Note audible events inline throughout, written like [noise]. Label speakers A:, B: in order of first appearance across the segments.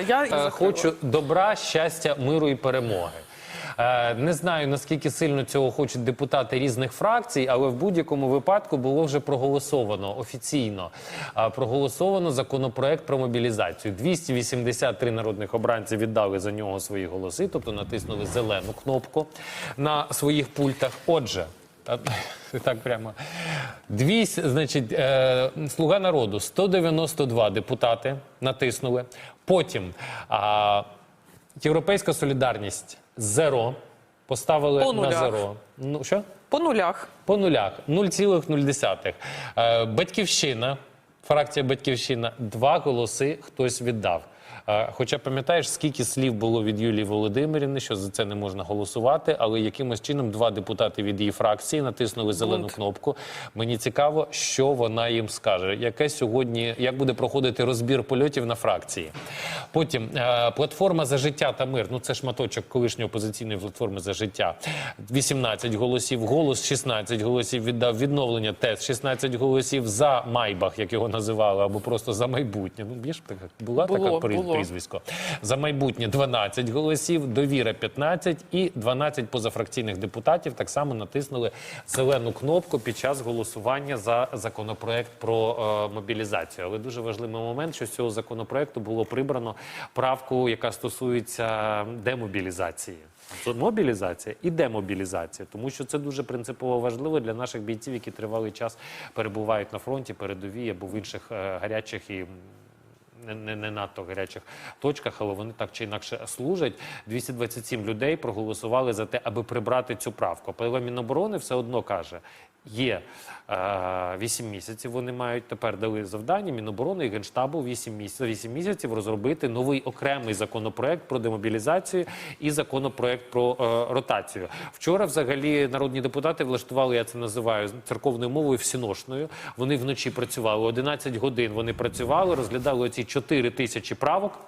A: Я і
B: Е,
A: закрила.
B: Хочу добра, щастя, миру і перемоги. Е, Не знаю наскільки сильно цього хочуть депутати різних фракцій, але в будь-якому випадку було вже проголосовано офіційно. е, Проголосовано законопроект про мобілізацію. 283 народних обранці віддали за нього свої голоси, тобто натиснули зелену кнопку на своїх пультах. Отже. [laughs] Так прямо. 200, значить, е, Слуга народу 192 депутати натиснули. Потім а, Європейська солідарність зеро. Поставили
A: По
B: на
A: нулях.
B: зеро. Ну що?
A: По нулях.
B: По нулях 0,0. Е, Батьківщина, фракція Батьківщина, два голоси хтось віддав. Хоча пам'ятаєш, скільки слів було від Юлії Володимирівни, що за це не можна голосувати, але якимось чином два депутати від її фракції натиснули зелену
A: Бунт.
B: кнопку. Мені цікаво, що вона їм скаже. Яке сьогодні, як буде проходити розбір польотів на фракції? Потім е, платформа за життя та мир. Ну це шматочок колишньої опозиційної платформи за життя. 18 голосів, голос 16 голосів віддав відновлення ТЕС 16 голосів за Майбах, як його називали, або просто за майбутнє. Ну більш така була
A: Було,
B: така при-
A: було.
B: Прізвисько. За майбутнє 12 голосів, довіра 15 і 12 позафракційних депутатів так само натиснули зелену кнопку під час голосування за законопроект про е, мобілізацію. Але дуже важливий момент, що з цього законопроекту було прибрано правку, яка стосується демобілізації. Мобілізація і демобілізація, тому що це дуже принципово важливо для наших бійців, які тривалий час перебувають на фронті, передовій або в інших е, гарячих і не, не, надто гарячих точках, але вони так чи інакше служать. 227 людей проголосували за те, аби прибрати цю правку. Але Міноборони все одно каже. Є е, 8 місяців. Вони мають тепер дали завдання Міноборони і Генштабу 8 місяців, 8 місяців розробити новий окремий законопроект про демобілізацію і законопроект про е, ротацію. Вчора, взагалі, народні депутати влаштували, я це називаю церковною мовою всіношною. Вони вночі працювали 11 годин. Вони працювали, розглядали оці 4 тисячі правок.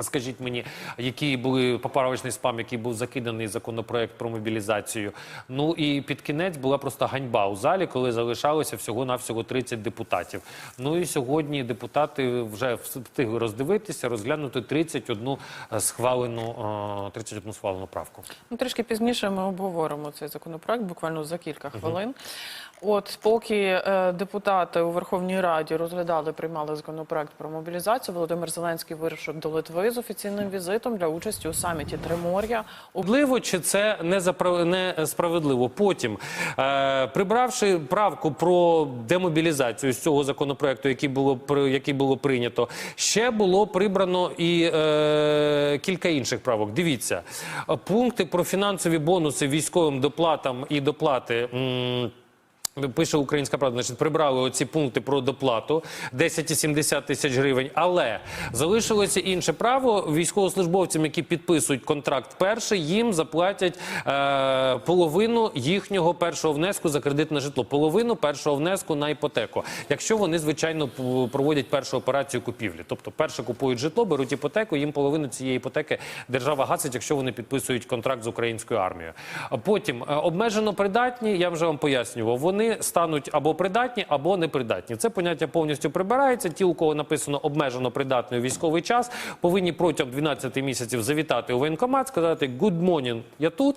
B: Скажіть мені, які були поправочний спам, який був закиданий законопроект про мобілізацію. Ну і під кінець була просто ганьба у залі, коли залишалося всього навсього 30 депутатів. Ну і сьогодні депутати вже встигли роздивитися, розглянути 31 схвалену, е, 31 схвалену правку.
A: Ну, трішки пізніше ми обговоримо цей законопроект, буквально за кілька хвилин. От поки е, депутати у Верховній Раді розглядали, приймали законопроект про мобілізацію, Володимир Зеленський вирушив до Литви з офіційним візитом для участі у саміті Тримор'я. У
B: Можливо, чи це не запра- справедливо? Потім, е, прибравши правку про демобілізацію з цього законопроекту, який було який було прийнято, ще було прибрано і е, кілька інших правок. Дивіться, пункти про фінансові бонуси військовим доплатам і доплати. Пише Українська правда, значить, прибрали оці пункти про доплату 10,70 тисяч гривень, але залишилося інше право. Військовослужбовцям, які підписують контракт перший, їм заплатять е, половину їхнього першого внеску за кредит на житло, половину першого внеску на іпотеку, якщо вони звичайно проводять першу операцію купівлі. Тобто, перше купують житло, беруть іпотеку, їм половину цієї іпотеки держава гасить, якщо вони підписують контракт з українською армією. Потім е, обмежено придатні, я вже вам пояснював, вони стануть або придатні, або непридатні. Це поняття повністю прибирається. Ті, у кого написано обмежено придатний військовий час, повинні протягом 12 місяців завітати у воєнкомат, сказати «Good morning, я тут.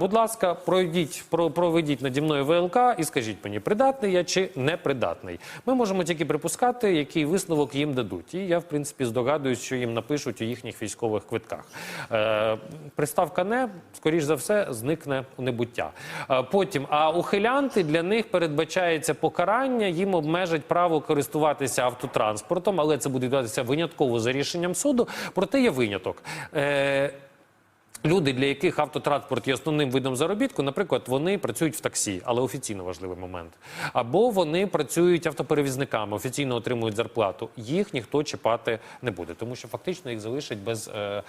B: Будь ласка, пройдіть, проведіть наді мною ВЛК і скажіть мені, придатний я чи непридатний. Ми можемо тільки припускати, який висновок їм дадуть. І я, в принципі, здогадуюсь, що їм напишуть у їхніх військових квитках. Е, приставка не, скоріш за все, зникне у небуття. Е, потім, а ухилянти для них передбачається покарання, їм обмежать право користуватися автотранспортом, але це буде відбуватися винятково за рішенням суду. Проте є виняток. Е, Люди, для яких автотранспорт є основним видом заробітку, наприклад, вони працюють в таксі, але офіційно важливий момент. Або вони працюють автоперевізниками, офіційно отримують зарплату. Їх ніхто чіпати не буде, тому що фактично їх залишать без е,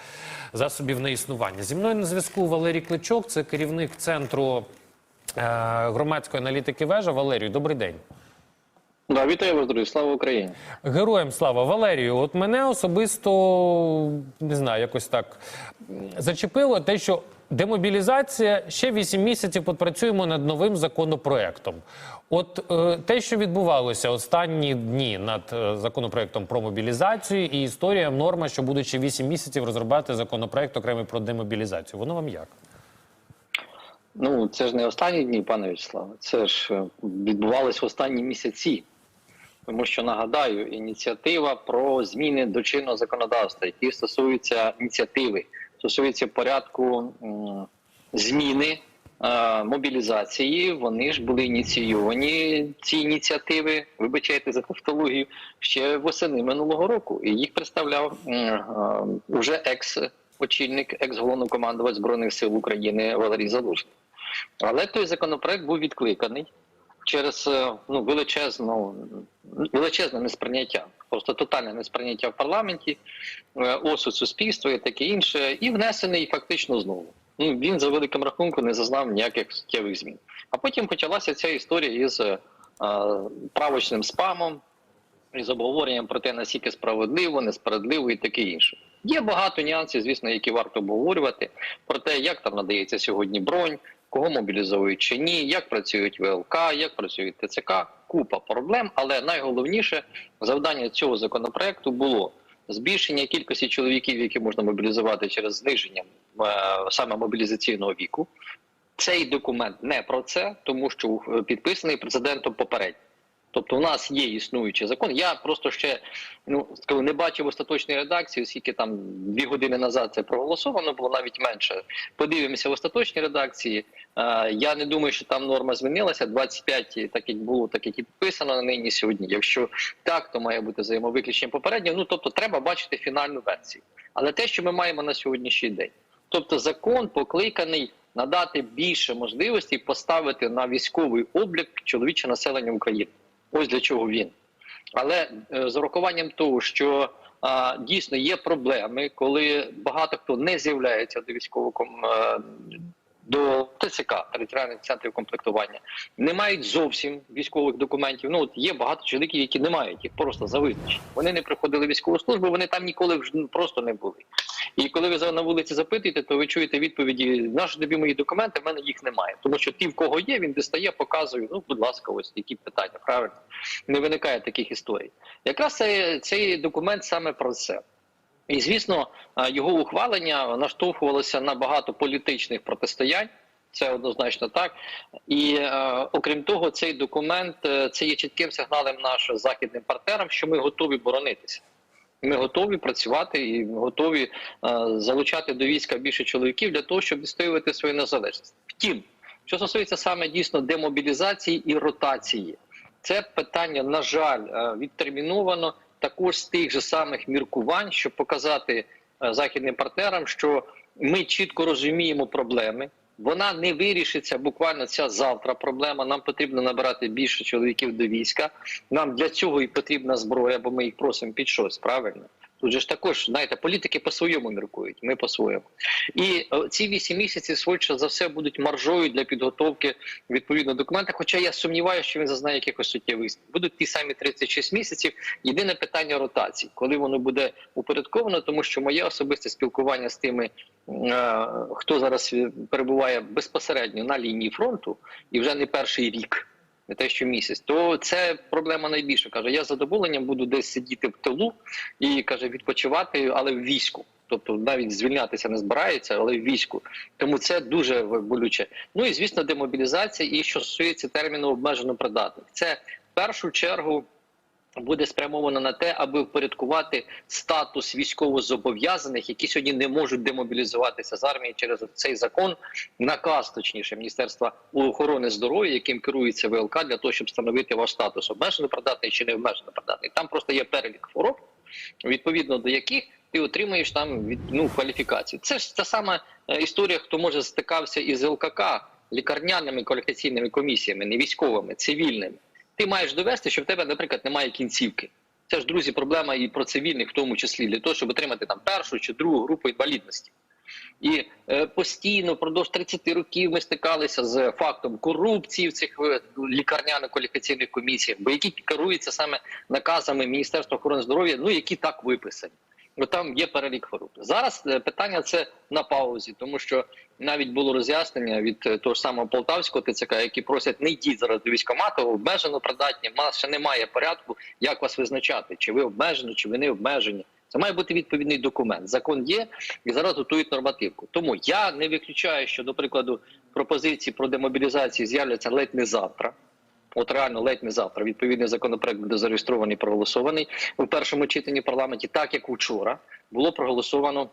B: засобів на існування. Зі мною на зв'язку Валерій Кличок, це керівник центру громадської аналітики вежа. Валерію, добрий день.
C: Да, вітаю вас, друзі. Слава Україні.
B: Героям слава Валерію. От мене особисто не знаю, якось так зачепило те, що демобілізація ще 8 місяців попрацюємо над новим законопроектом. От е, те, що відбувалося останні дні над е, законопроектом про мобілізацію, і історія норма, що буде ще 8 місяців розробляти законопроект окремий про демобілізацію. Воно вам як?
C: Ну, це ж не останні дні, пане Вячеславе. Це ж е, відбувалось в останні місяці. Тому що нагадаю, ініціатива про зміни до чинного законодавства, які стосуються ініціативи, стосуються порядку зміни е, мобілізації. Вони ж були ініційовані ці ініціативи, вибачайте за тавтологію, ще восени минулого року. І їх представляв м, е, уже екс очільник, екс-головнокомандувач збройних сил України Валерій Залужний. Але той законопроект був відкликаний через е, ну, величезну, величезне несприйняття, просто тотальне несприйняття в парламенті, е, осуд суспільства і таке інше, і внесений фактично знову. Ну, він за великим рахунком не зазнав ніяких суттєвих змін. А потім почалася ця історія із е, правочним спамом, із обговоренням про те, наскільки справедливо, несправедливо і таке інше. Є багато нюансів, звісно, які варто обговорювати про те, як там надається сьогодні бронь, кого мобілізують чи ні, як працюють ВЛК, як працюють ТЦК, купа проблем. Але найголовніше завдання цього законопроекту було збільшення кількості чоловіків, які можна мобілізувати через зниження е, саме мобілізаційного віку. Цей документ не про це, тому що е, підписаний президентом попередньо. Тобто, у нас є існуючий закон. Я просто ще ну скажу, не бачив остаточної редакції, оскільки там дві години назад це проголосовано, було навіть менше. Подивимося в остаточній редакції. Е, я не думаю, що там норма змінилася. 25, так як було, так як і підписано на нині сьогодні. Якщо так, то має бути взаємовиключення попередньо. Ну тобто, треба бачити фінальну версію. Але те, що ми маємо на сьогоднішній день, тобто закон покликаний надати більше можливостей поставити на військовий облік чоловіче населення України. Ось для чого він. Але е, з урахуванням того, що а, дійсно є проблеми, коли багато хто не з'являється до військового е, до ТЦК територіальних центрів комплектування, не мають зовсім військових документів. Ну от є багато чоловіків, які не мають їх просто за визначенням. Вони не приходили військову службу, вони там ніколи вже просто не були. І коли ви на вулиці запитуєте, то ви чуєте відповіді: наші тобі мої документи, в мене їх немає. Тому що ті, в кого є, він дістає, показує. Ну, будь ласка, ось які питання. Правильно не виникає таких історій. Якраз цей, цей документ саме про це. І звісно, е, його ухвалення наштовхувалося на багато політичних протистоянь. Це однозначно так. І е, окрім того, цей документ е, це є чітким сигналом нашим західним партнерам, що ми готові боронитися. Ми готові працювати і готові е, залучати до війська більше чоловіків для того, щоб відстоювати свою незалежність. Втім, що стосується саме дійсно демобілізації і ротації, це питання, на жаль, е, відтерміновано також з тих же самих міркувань, щоб показати е, західним партнерам, що ми чітко розуміємо проблеми. Вона не вирішиться буквально ця завтра. Проблема. Нам потрібно набирати більше чоловіків до війська. Нам для цього і потрібна зброя, бо ми їх просимо під щось. Правильно тут же ж також знаєте, політики по-своєму міркують. Ми по-своєму. І е, ці вісім місяців швидше за все будуть маржою для підготовки відповідного документа. Хоча я сумніваюся, що він зазнає якихось суттєвих. Будуть ті самі 36 місяців. Єдине питання ротації, коли воно буде упорядковано, тому що моє особисте спілкування з тими, е, хто зараз е, перебуває безпосередньо на лінії фронту, і вже не перший рік. Не те, що місяць, то це проблема найбільша. каже: я з задоволенням буду десь сидіти в тилу і каже, відпочивати, але в війську. Тобто навіть звільнятися не збирається, але в війську. Тому це дуже болюче. Ну і звісно, демобілізація. І що стосується терміну обмежено придатних, це в першу чергу. Буде спрямовано на те, аби впорядкувати статус військовозобов'язаних, які сьогодні не можуть демобілізуватися з армії через цей закон, наказ точніше міністерства охорони здоров'я, яким керується ВЛК, для того, щоб встановити ваш статус обмежено придатний чи не обмежено придатний. Там просто є перелік хвороб, відповідно до яких ти отримаєш там від ну кваліфікацію. Це ж та сама е, історія, хто може стикався із ЛКК лікарняними кваліфікаційними комісіями, не військовими, цивільними. Ти маєш довести, що в тебе, наприклад, немає кінцівки. Це ж друзі, проблема і про цивільних, в тому числі для того, щоб отримати там першу чи другу групу інвалідності. І е, постійно впродовж 30 років ми стикалися з фактом корупції в цих е, лікарняно-кваліфікаційних комісіях, бо які керуються саме наказами Міністерства охорони здоров'я, ну які так виписані. Ну там є перелік хвороб. Зараз е, питання це на паузі, тому що навіть було роз'яснення від е, того ж самого полтавського ТЦК, які просять не йдіть зараз до військкомату, обмежено придатні. Нас ще немає порядку, як вас визначати, чи ви обмежені, чи ви не обмежені. Це має бути відповідний документ. Закон є і зараз готують нормативку. Тому я не виключаю, що до прикладу пропозиції про демобілізацію з'являться ледь не завтра. От реально ледь не завтра. Відповідний законопроект буде зареєстрований, проголосований у першому читанні парламенті, так як вчора було проголосовано.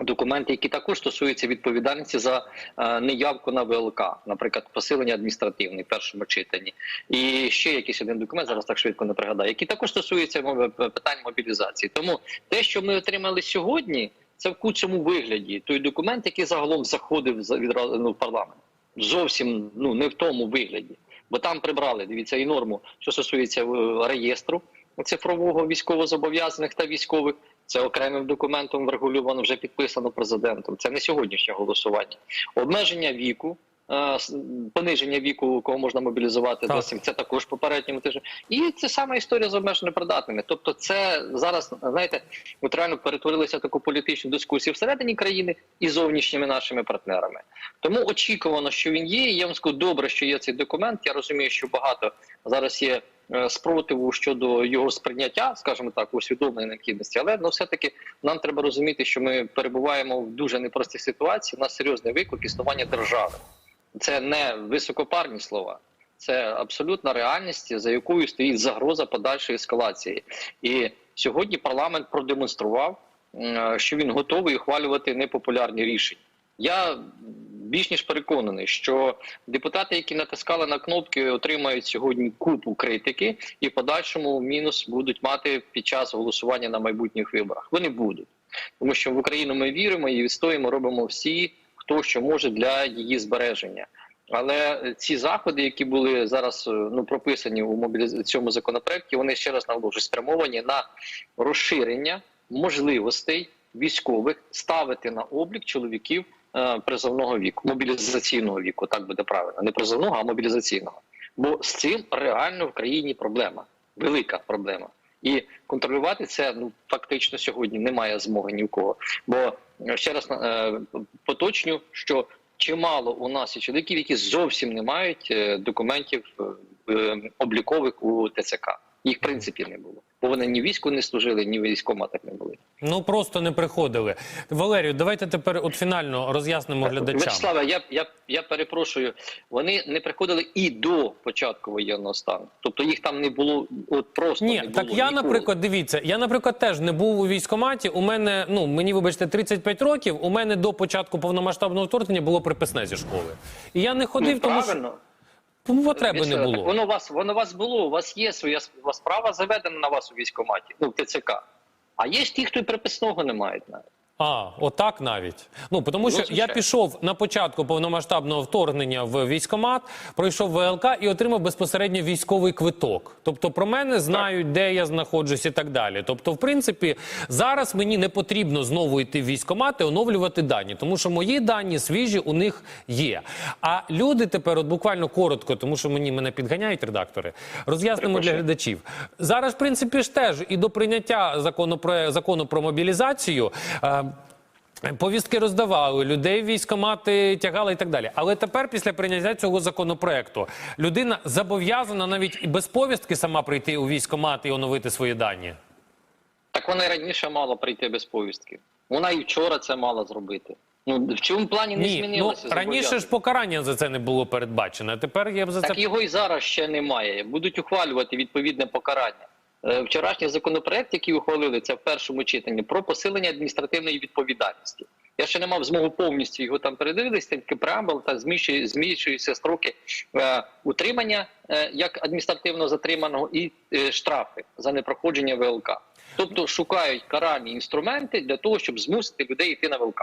C: Документи, які також стосуються відповідальності за е, неявку на ВЛК, наприклад, посилення адміністративне в першому читанні, і ще якийсь один документ зараз так швидко не пригадаю, які також стосуються питань мобілізації. Тому те, що ми отримали сьогодні, це в кучому вигляді той документ, який загалом заходив відразу ну, в парламент, зовсім ну не в тому вигляді. Бо там прибрали, дивіться, і норму, що стосується е, реєстру цифрового військовозобов'язаних та військових. Це окремим документом врегульовано, вже підписано президентом. Це не сьогоднішнє голосування. Обмеження віку, пониження віку, кого можна мобілізувати
B: Так.
C: до сім. Це також попередньому тижні. І це сама історія з обмежено придатними. Тобто, це зараз знаєте, от реально перетворилися в таку політичну дискусію всередині країни і зовнішніми нашими партнерами. Тому очікувано, що він є. І Я вам скажу, добре, що є цей документ. Я розумію, що багато зараз є е, спротиву щодо його сприйняття, скажімо так, усвідомленої необхідності. Але ну, все-таки нам треба розуміти, що ми перебуваємо в дуже непростій ситуації. У нас серйозний виклик існування держави. Це не високопарні слова. Це абсолютна реальність, за якою стоїть загроза подальшої ескалації. І сьогодні парламент продемонстрував, що він готовий ухвалювати непопулярні рішення. Я більш ніж переконаний, що депутати, які натискали на кнопки, отримають сьогодні купу критики, і в подальшому мінус будуть мати під час голосування на майбутніх виборах. Вони будуть, тому що в Україну ми віримо і відстоїмо, робимо всі, хто що може для її збереження. Але ці заходи, які були зараз е, ну прописані у мобіліз... цьому законопроекті, вони ще раз наголошую спрямовані на розширення можливостей військових ставити на облік чоловіків е, призовного віку, мобілізаційного віку, так буде правильно, не призовного, а мобілізаційного. Бо з цим реально в країні проблема, велика проблема. І контролювати це ну фактично сьогодні немає змоги ні в кого. Бо е, ще раз е, поточню, що чимало у нас є чоловіків, які зовсім не мають е, документів е, е, облікових у ТЦК. Їх в принципі не було, бо вони ні війську не служили, ні військоматах не були.
B: Ну просто не приходили. Валерію, давайте тепер от фінально роз'яснимо глядачам.
C: Вячеславе, я, я, я перепрошую, вони не приходили і до початку воєнного стану. Тобто їх там не було, от просто
B: Ні,
C: не було
B: так я,
C: ніколи.
B: наприклад, дивіться, я, наприклад, теж не був у військкоматі. У мене, ну мені вибачте, 35 років. У мене до початку повномасштабного вторгнення було приписне зі школи. І я не ходив,
C: ну,
B: тому що. Тому потреби не було.
C: Воно у вас, воно у вас було, у вас є своя справа заведена на вас у військкоматі, ну в ТЦК. А є ж ті, хто і приписного не мають навіть.
B: А, отак навіть. Ну тому
C: Ну,
B: що я пішов на початку повномасштабного вторгнення в військкомат, пройшов ВЛК і отримав безпосередньо військовий квиток. Тобто про мене знають, де я знаходжусь і так далі. Тобто, в принципі, зараз мені не потрібно знову йти в військкомат і оновлювати дані, тому що мої дані свіжі у них є. А люди тепер, от буквально коротко, тому що мені мене підганяють редактори, роз'яснимо для глядачів. Зараз, в принципі, ж теж і до прийняття закону про закону про мобілізацію. Повістки роздавали, людей в військкомати тягали і так далі. Але тепер, після прийняття цього законопроекту, людина зобов'язана навіть і без повістки сама прийти у військкомат і оновити свої дані.
C: Так вона і раніше мала прийти без повістки. Вона і вчора це мала зробити. Ну в цьому плані не
B: Ні, ну
C: змінилося.
B: раніше ж покарання за це не було передбачено. А тепер є за це
C: Так його і зараз ще немає. Будуть ухвалювати відповідне покарання. Е, Вчорашній законопроект, який ухвалили, це в першому читанні про посилення адміністративної відповідальності. Я ще не мав змогу повністю його там передивитись, тільки преамбул та зміщуються строки е, утримання е, як адміністративно затриманого і е, штрафи за непроходження ВЛК. Тобто шукають каральні інструменти для того, щоб змусити людей йти на ВЛК.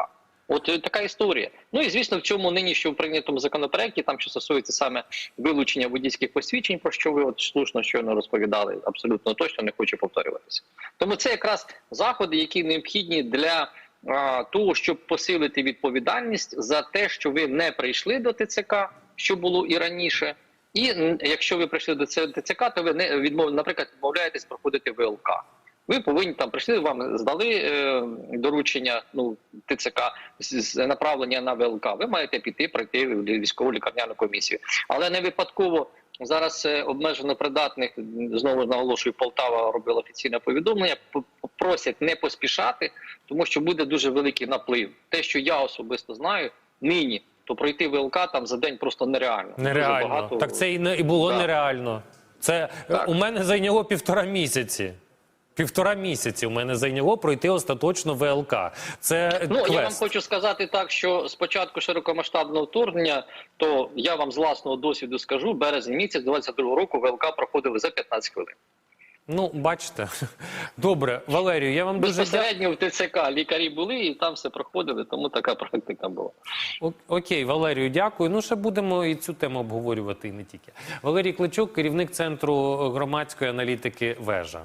C: От е, така історія. Ну і звісно, в цьому нині, що в прийнятому законопроекті, там що стосується саме вилучення водійських посвідчень, про що ви от слушно щойно розповідали, абсолютно точно не хочу повторюватися. Тому це якраз заходи, які необхідні для а, того, щоб посилити відповідальність за те, що ви не прийшли до ТЦК, що було і раніше. І якщо ви прийшли до ТЦК, то ви не відмов, наприклад, відмовляєтесь проходити ВЛК. Ви повинні там прийшли, вам здали е, доручення ну ТЦК з, направлення на ВЛК. Ви маєте піти пройти в військову лікарняну комісію, але не випадково зараз е, обмежено придатних знову ж наголошую, Полтава робила офіційне повідомлення. Просять не поспішати, тому що буде дуже великий наплив. Те, що я особисто знаю, нині то пройти ВЛК там за день просто нереально.
B: Нереально.
C: багато-
B: Так це і не і було
C: Так.
B: нереально. Це е,
C: Так.
B: у мене зайняло півтора місяці. Півтора місяці у мене зайняло пройти остаточно ВЛК. Це
C: Ну
B: квест.
C: я вам хочу сказати так, що з початку широкомасштабного вторгнення, то я вам з власного досвіду скажу, березень місяць 22 року ВЛК проходили за 15 хвилин.
B: Ну, бачите. Добре, Валерію, я вам дуже.
C: Безпосередньо в ТЦК лікарі були і там все проходили, тому така практика була.
B: О- Окей, Валерію, дякую. Ну, ще будемо і цю тему обговорювати, і не тільки. Валерій Кличук, керівник центру громадської аналітики Вежа.